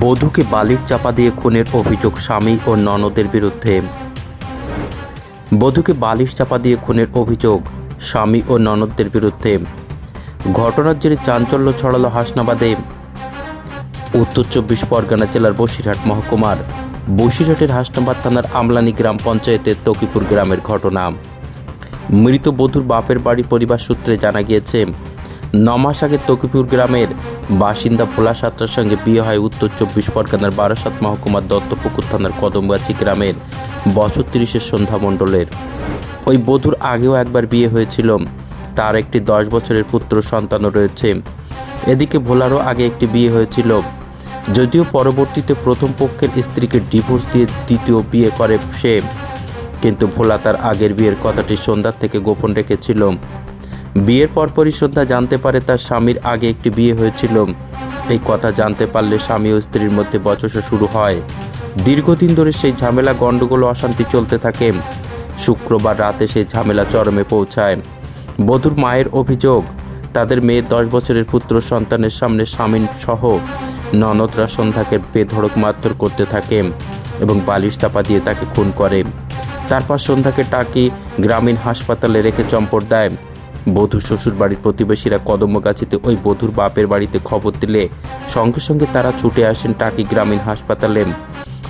বধূকে বালির চাপা দিয়ে খুনের অভিযোগ স্বামী ও ননদের বিরুদ্ধে। বধূকে বালিশ চাপা দিয়ে খুনের অভিযোগ স্বামী ও ননদদের বিরুদ্ধে। ঘটনার জেরে চাঞ্চল্য ছড়ালো হাসনাবাদে। উত্তর চব্বিশ পরগনা জেলার বসিরহাট মহকুমার বসিরহাটের হাসনাবাদ থানার আমলানি গ্রাম পঞ্চায়েতের তকিপুর গ্রামের ঘটনা। মৃত বধূর বাপের বাড়ি পরিবার সূত্রে জানা গিয়েছে নমাস আগে তকিপুর গ্রামের বাসিন্দা ভোলা সাত্রার সঙ্গে বিয়ে হয় উত্তর চব্বিশ পরগনার বারাসাত মহকুমার দত্তপুকুর থানার কদমগাছি গ্রামের বছর তিরিশের সন্ধ্যা মণ্ডলের। ওই বধূর আগেও একবার বিয়ে হয়েছিল। তার একটি দশ বছরের পুত্র সন্তানও রয়েছে। এদিকে ভোলারও আগে একটি বিয়ে হয়েছিল। যদিও পরবর্তীতে প্রথম পক্ষের স্ত্রীকে ডিভোর্স দিয়ে দ্বিতীয় বিয়ে করে সে। কিন্তু ভোলা তার আগের বিয়ের কথাটি সন্ধ্যার থেকে গোপন রেখেছিল। বিয়ের পরপরই সন্ধ্যা জানতে পারে তার স্বামীর আগে একটি বিয়ে হয়েছিল। এই কথা জানতে পারলে স্বামী ও স্ত্রীর মধ্যে বচসা শুরু হয়। দীর্ঘদিন ধরে সেই ঝামেলা, গণ্ডগোল অশান্তি চলতে থাকে। শুক্রবার রাতে সেই ঝামেলা চরমে পৌঁছায়। বধূর মায়ের অভিযোগ, তাদের মেয়ে দশ বছরের পুত্র সন্তানের সামনে স্বামীন সহ ননদরা সন্ধ্যাকে বেধড়ক মারধর করতে থাকে এবং বালিশ চাপা দিয়ে তাকে খুন করে। তারপর সন্ধ্যাকে টাকি গ্রামীণ হাসপাতালে রেখে চম্পট দেয়। বধূর শ্বশুর বাড়ির প্রতিবেশীরা কদমগাছিতে ওই বধূর বাপের বাড়িতে খবর দিলে সঙ্গে সঙ্গে তারা ছুটে আসেন টাকি গ্রামীণ হাসপাতালে।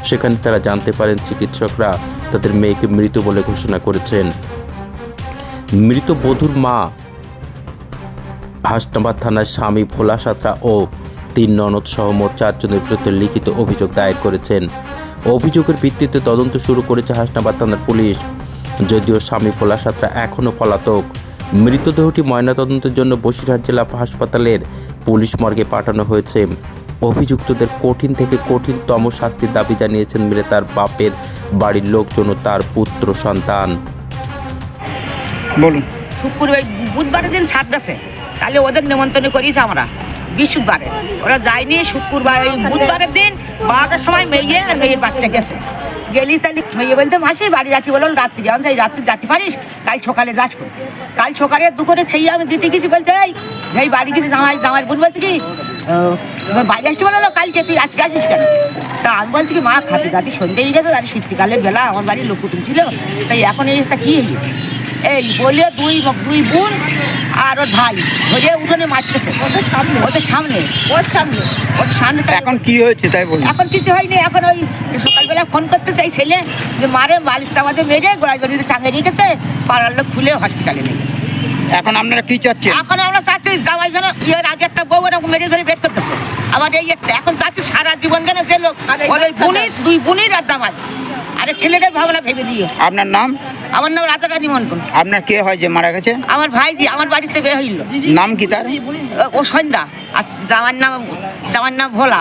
সেখানে তারা জানতে পারেন চিকিৎসকরা তাদের মেয়েকে মৃত বলে ঘোষণা করেছেন। মৃত বধূর মা হাসনাবাদ থানার স্বামী ভোলা সাঁতরা ও তিন ননদ সহ মোট চারজনের বিরুদ্ধে লিখিত অভিযোগ দায়ের করেছেন। অভিযোগের ভিত্তিতে তদন্ত শুরু করেছে হাসনাবাদ থানার পুলিশ। যদিও স্বামী ভোলা সাঁতরা এখনও পলাতক। মৃতদেহটি ময়নাতদন্তের জন্য বসিরহাট জেলা হাসপাতালের পুলিশ মর্গে পাঠানো হয়েছে। অভিযুক্তদের কঠিন থেকে কঠিনতম শাস্তির দাবি জানিয়েছেন মিলে তার বাপের বাড়ির লোকজন ও তার পুত্র সন্তান। বলুন। শুক্রবার বুধবারের দিন সাত দাসে তাহলে ওদের নেমন্তন্ন করিয়েছে আমরা। বৃহস্পতিবারে। ওরা যায়নি শুক্রবার ওই বুধবারের দিন বারোটার সময় মেয়ে আর মেয়ের বাচ্চা গেছে। গেলি তাহলে মেয়ে বলতে? মাসি, বাড়ি যাচ্ছি বলল রাত্রি আমি সেই রাত্রি যেতে পারিস? কাল সকালে যাস। কাল সকালে দুপুরে খেয়ে আমি দিতে গেছি বলছে, এই এই বাড়ি গেছি, জামাই জামাই বোন বলছে কি বাড়ি আসছি বলো, কালকে তুই আজকে আসিস কেন? তা আমি বলছি কি, মা, খাতে খাতে সন্ধ্যে হয়ে গেছে, আর শীতকালের বেলা আমার বাড়ির লোক কুটুম ছিল। তাই এখন এই তা কি এই বলে দুই দুই বোন আর ওর ভাই ধরে উঠোনে মারতেছে। ওদের সামনে। ওদের সামনে। ওর সামনে। ওর সামনে এখন কি হয়েছে তাই বলুন। এখন কিছু হয়নি এখন ওই সকালবেলা ফোন করতে চাই ছেলে যে মারে বালিশ চাপাতে মেরে গোড়ায় গড়িতে চাঙে রেখেছে পাড়ার লোক খুলে হসপিটালে নিয়ে গেছে। এখন আপনারা কি চাচ্ছেন? এখন আমরা চাচ্ছি জামাই যেন ইয়ের আগে একটা বউ এরকম মেরে ধরে বের করতেছে। আবার এই একটা এখন যাচ্ছে সারা জীবন যেন যে লোক? ওই বুনির দুই বোনের আর জামাই আরে ছেলেদের ভাবনা ভেবে দিয়ে আপনার নাম? আমার নাম রাজা রানী মন্ডল আপনার কে হয় যে মারা গেছে? আমার ভাইজি আমার বাড়িতে বের হইল। নাম কি তার? ও সন্ধ্যা। আর জামার নাম জামার নাম ভোলা।